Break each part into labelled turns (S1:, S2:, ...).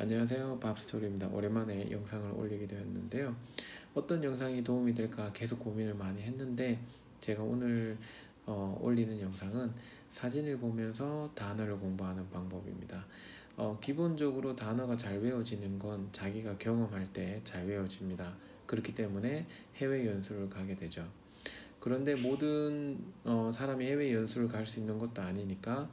S1: 안녕하세요. 밥스토리입니다. 오랜만에 영상을 올리게 되었는데요. 어떤 영상이 도움이 될까 계속 고민을 많이 했는데 제가 오늘 어, 올리는 영상은 사진을 보면서 단어를 공부하는 방법입니다. 어, 기본적으로 단어가 잘 외워지는 건 자기가 경험할 때 잘 외워집니다. 그렇기 때문에 해외 연수를 가게 되죠. 그런데 모든 어, 사람이 해외 연수를 갈 수 있는 것도 아니니까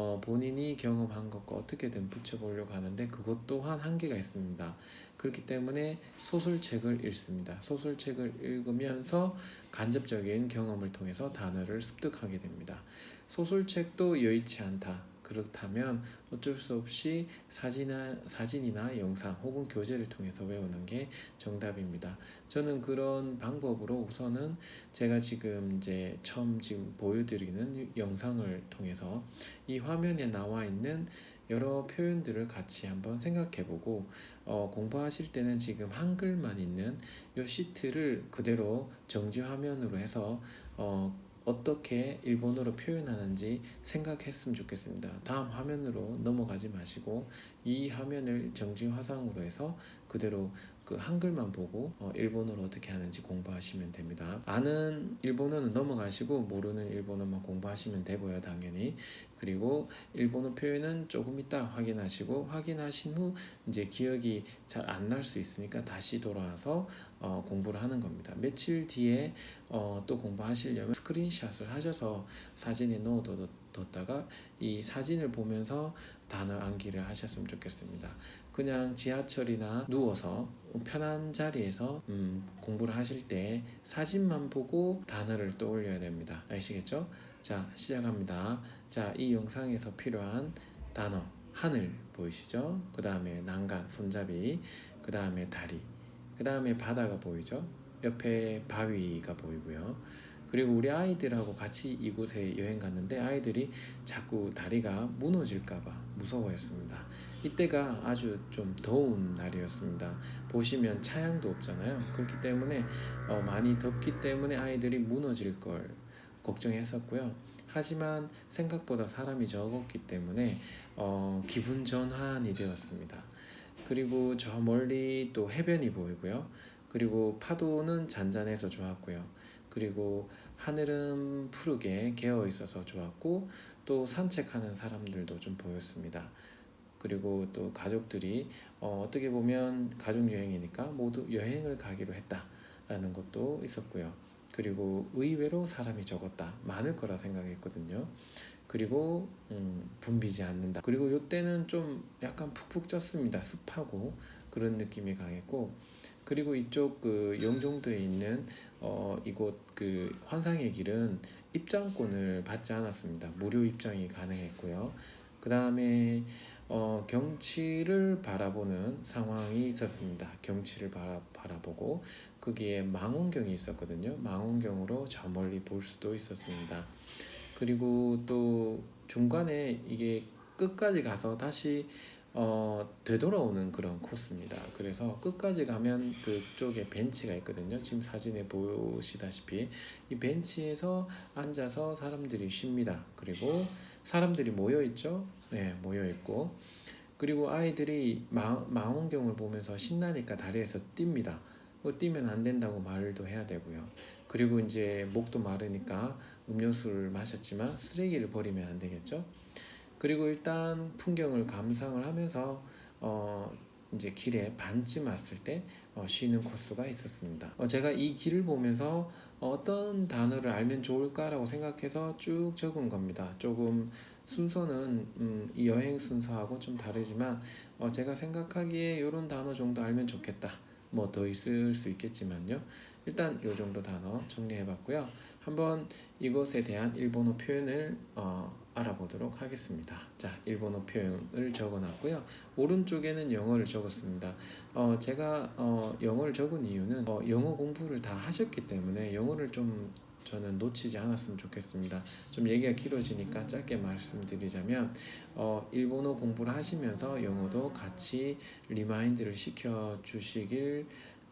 S1: 어, 본인이 경험한 것과 어떻게든 붙여보려고 하는데 그것 또한 한계가 있습니다. 그렇기 때문에 소설책을 읽습니다. 소설책을 읽으면서 간접적인 경험을 통해서 단어를 습득하게 됩니다. 소설책도 여의치 않다. 그렇다면 어쩔 수 없이 사진이나, 사진이나 영상 혹은 교재를 통해서 외우는 게 정답입니다. 저는 그런 방법으로 우선은 제가 지금 이제 처음 지금 보여드리는 영상을 통해서 이 화면에 나와 있는 여러 표현들을 같이 한번 생각해보고 어, 공부하실 때는 지금 한글만 있는 이 시트를 그대로 정지 화면으로 해서 어, 어떻게 일본어로 표현하는지 생각했으면 좋겠습니다. 다음 화면으로 넘어가지 마시고 이 화면을 정지 화상으로 해서 그대로 그 한글만 보고 어, 일본어로 어떻게 하는지 공부하시면 됩니다. 아는 일본어는 넘어가시고 모르는 일본어만 공부하시면 되고요, 당연히. 그리고 일본어 표현은 조금 이따 확인하시고 확인하신 후 이제 기억이 잘 안 날 수 있으니까 다시 돌아와서 어, 공부를 하는 겁니다. 며칠 뒤에 어, 또 공부하시려면 스크린샷을 하셔서 사진에 넣어뒀다가 이 사진을 보면서 단어 암기를 하셨으면 좋겠습니다. 그냥 지하철이나 누워서 편한 자리에서 음, 공부를 하실 때 사진만 보고 단어를 떠올려야 됩니다. 아시겠죠? 자, 시작합니다. 자, 이 영상에서 필요한 단어 하늘 보이시죠? 그 다음에 난간, 손잡이, 그 다음에 다리, 그 다음에 바다가 보이죠? 옆에 바위가 보이고요. 그리고 우리 아이들하고 같이 이곳에 여행 갔는데 아이들이 자꾸 다리가 무너질까봐 무서워했습니다. 이때가 아주 좀 더운 날이었습니다. 보시면 차양도 없잖아요. 그렇기 때문에 어, 많이 덥기 때문에 아이들이 무너질 걸 걱정했었고요. 하지만 생각보다 사람이 적었기 때문에 어, 기분 전환이 되었습니다. 그리고 저 멀리 또 해변이 보이고요. 그리고 파도는 잔잔해서 좋았고요. 그리고 하늘은 푸르게 개어 있어서 좋았고 또 산책하는 사람들도 좀 보였습니다. 그리고 또 가족들이 어, 어떻게 보면 가족 여행이니까 모두 여행을 가기로 했다라는 것도 있었고요. 그리고 의외로 사람이 적었다 많을 거라 생각했거든요. 그리고 음, 붐비지 않는다. 그리고 이때는 좀 약간 푹푹 쪘습니다. 습하고 그런 느낌이 강했고 그리고 이쪽 그 영종도에 있는 어, 이곳 그 환상의 길은 입장권을 받지 않았습니다. 무료 입장이 가능했고요. 그 다음에 어, 경치를 바라보는 상황이 있었습니다. 경치를 바라, 바라보고 거기에 망원경이 있었거든요. 망원경으로 저 멀리 볼 수도 있었습니다. 그리고 또 중간에 이게 끝까지 가서 다시 어, 되돌아오는 그런 코스입니다. 그래서 끝까지 가면 그쪽에 벤치가 있거든요. 지금 사진에 보시다시피 이 벤치에서 앉아서 사람들이 쉽니다. 그리고 사람들이 모여 있죠. 네, 모여 있고 그리고 아이들이 마, 망원경을 보면서 신나니까 다리에서 뜁니다. 뭐 뛰면 안 된다고 말도 해야 되고요. 그리고 이제 목도 마르니까 음료수를 마셨지만 쓰레기를 버리면 안 되겠죠. 그리고 일단 풍경을 감상을 하면서 어 이제 길에 반쯤 왔을 때 어, 쉬는 코스가 있었습니다. 어, 제가 이 길을 보면서 어떤 단어를 알면 좋을까라고 생각해서 쭉 적은 겁니다. 조금 순서는 음, 이 여행 순서하고 좀 다르지만 어, 제가 생각하기에 이런 단어 정도 알면 좋겠다. 뭐 더 있을 수 있겠지만요. 일단 이 정도 단어 정리해봤고요. 한번 이것에 대한 일본어 표현을 어, 알아보도록 하겠습니다. 자, 일본어 표현을 적어놨고요. 오른쪽에는 영어를 적었습니다. 어, 제가 어, 영어를 적은 이유는 어, 영어 공부를 다 하셨기 때문에 영어를 좀 저는 놓치지 않았으면 좋겠습니다. 좀 얘기가 길어지니까 짧게 말씀드리자면 어, 일본어 공부를 하시면서 영어도 같이 리마인드를 시켜 주시길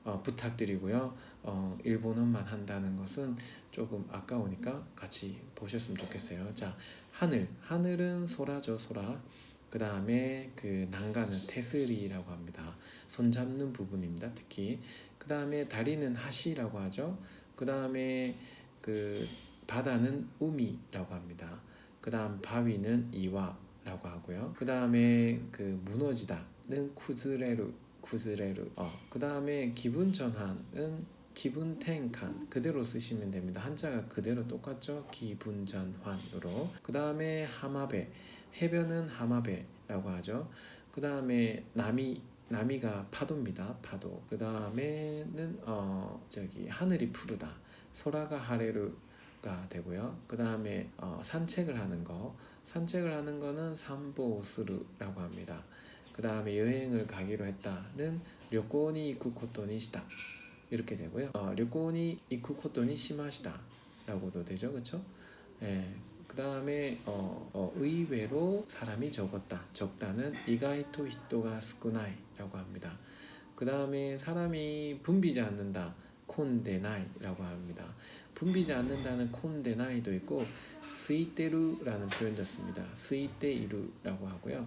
S1: 어, 부탁드리고요. 어, 일본어만 한다는 것은 조금 아까우니까 같이 보셨으면 좋겠어요. 자, 하늘. 하늘은 소라죠, 소라. 그 다음에 그 난간은 테스리라고 합니다. 손 잡는 부분입니다. 특히 그 다음에 다리는 하시라고 하죠. 그 다음에 그 바다는 우미라고 합니다. 그 다음 바위는 이와라고 하고요. 그 다음에 그 무너지다는 쿠즈레루 쿠즈레루. 어, 그 다음에 기분 전환은 기분 탱칸 그대로 쓰시면 됩니다. 한자가 그대로 똑같죠. 기분 전환으로. 그 다음에 하마베 해변은 하마베라고 하죠. 그 다음에 나미 나미가 파도입니다. 파도. 그 다음에는 어 저기 하늘이 푸르다. 소라가 하레루가 되고요. 그 다음에 어, 산책을 하는 거. 산책을 하는 거는 산보스루라고 합니다. 그 다음에 여행을 가기로 했다는 료코니 이쿠코토니 시다. 이렇게 되고요. 어, 료코니 이쿠코토니 시마시다 라고도 되죠, 그렇죠? 예. 그 다음에 어, 어, 의외로 사람이 적었다. 적다는 이가이토 히토가 스쿠나이라고 합니다. 그 다음에 사람이 붐비지 않는다. 콘데나이라고 합니다. 붐비지 않는다는 콘데나이도 있고 스이테루라는 표현도 씁니다. 스이테이루라고 하고요.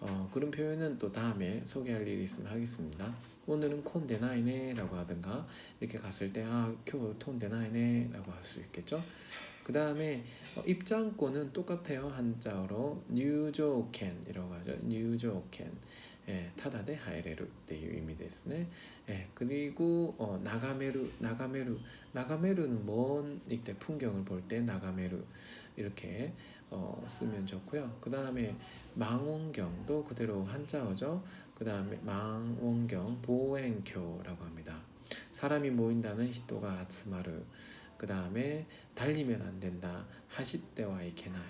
S1: 어, 그런 표현은 또 다음에 소개할 일이 있으면 하겠습니다. 오늘은 콘데나이네 라고 하든가 이렇게 갔을 때 아, 쿄 톤데나이네 라고 할 수 있겠죠. 그 다음에 어, 입장권은 똑같아요 한자어로 뉴조켄이라고 하죠 뉴조켄 예, 타다데 하에레루 っていう意味ですね 예, 그리고 어, 나가메루 나가메루 나가메루는 먼 이때 풍경을 볼 때 나가메루 이렇게 어, 쓰면 좋고요 그 다음에 망원경도 그대로 한자어죠 그 다음에 망원경 보행교라고 합니다 사람이 모인다는 히토가 아츠마르 그 다음에 달리면 안 된다. 하시때와 이케나이.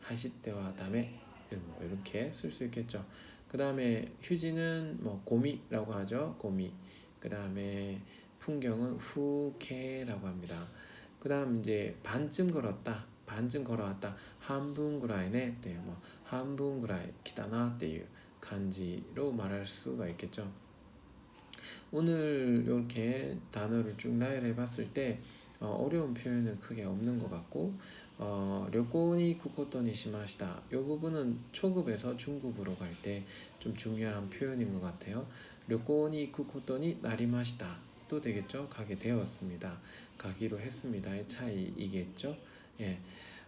S1: 하시때와 다음에 뭐 이렇게 쓸 수 있겠죠. 그 다음에 휴지는 뭐 고미라고 하죠. 고미. 그 다음에 풍경은 후케라고 합니다. 그 다음 이제 반쯤 걸었다. 반쯤 걸어왔다. 한분 구라이네. 네, 뭐 한분 구라이 기다나 때유 네, 간지로 말할 수가 있겠죠. 오늘 이렇게 단어를 쭉 나열해 봤을 때 어, 어려운 표현은 크게 없는 것 같고 어, 료코니 쿠코토니 시마시다. 이 부분은 초급에서 중급으로 갈 때 좀 중요한 표현인 것 같아요. 료코니 쿠코토니 나리마시다. 또 되겠죠? 가게 되었습니다. 가기로 했습니다의 차이이겠죠? 예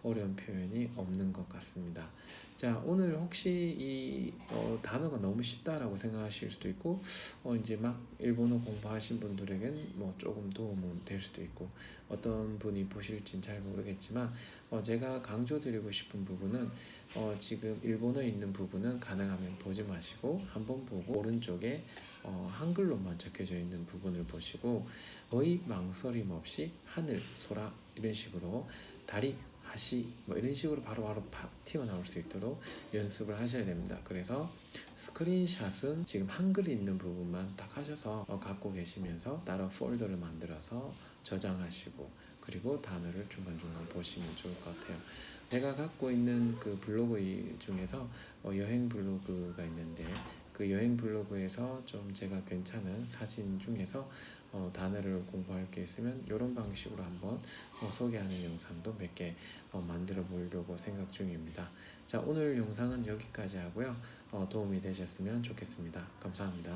S1: 어려운 표현이 없는 것 같습니다. 자 오늘 혹시 이 어, 단어가 너무 쉽다라고 생각하실 수도 있고 어, 이제 막 일본어 공부하신 분들에겐 뭐 조금 도움은 될 수도 있고 어떤 분이 보실진 잘 모르겠지만 어, 제가 강조드리고 싶은 부분은 어, 지금 일본어에 있는 부분은 가능하면 보지 마시고 한번 보고 오른쪽에 어, 한글로만 적혀져 있는 부분을 보시고 거의 망설임 없이 하늘, 소라 이런 식으로 다리, 하시 뭐 이런 식으로 바로바로 바, 튀어나올 수 있도록 연습을 하셔야 됩니다. 그래서 스크린샷은 지금 한글이 있는 부분만 딱 하셔서 어, 갖고 계시면서 따로 폴더를 만들어서 저장하시고 그리고 단어를 중간중간 보시면 좋을 것 같아요. 제가 갖고 있는 그 블로그 이 중에서 어, 여행 블로그가 있는데 그 여행 블로그에서 좀 제가 괜찮은 사진 중에서 어, 단어를 공부할 게 있으면 이런 방식으로 한번 어, 소개하는 영상도 몇 개 어, 만들어 보려고 생각 중입니다. 자 오늘 영상은 여기까지 하고요. 어, 도움이 되셨으면 좋겠습니다. 감사합니다.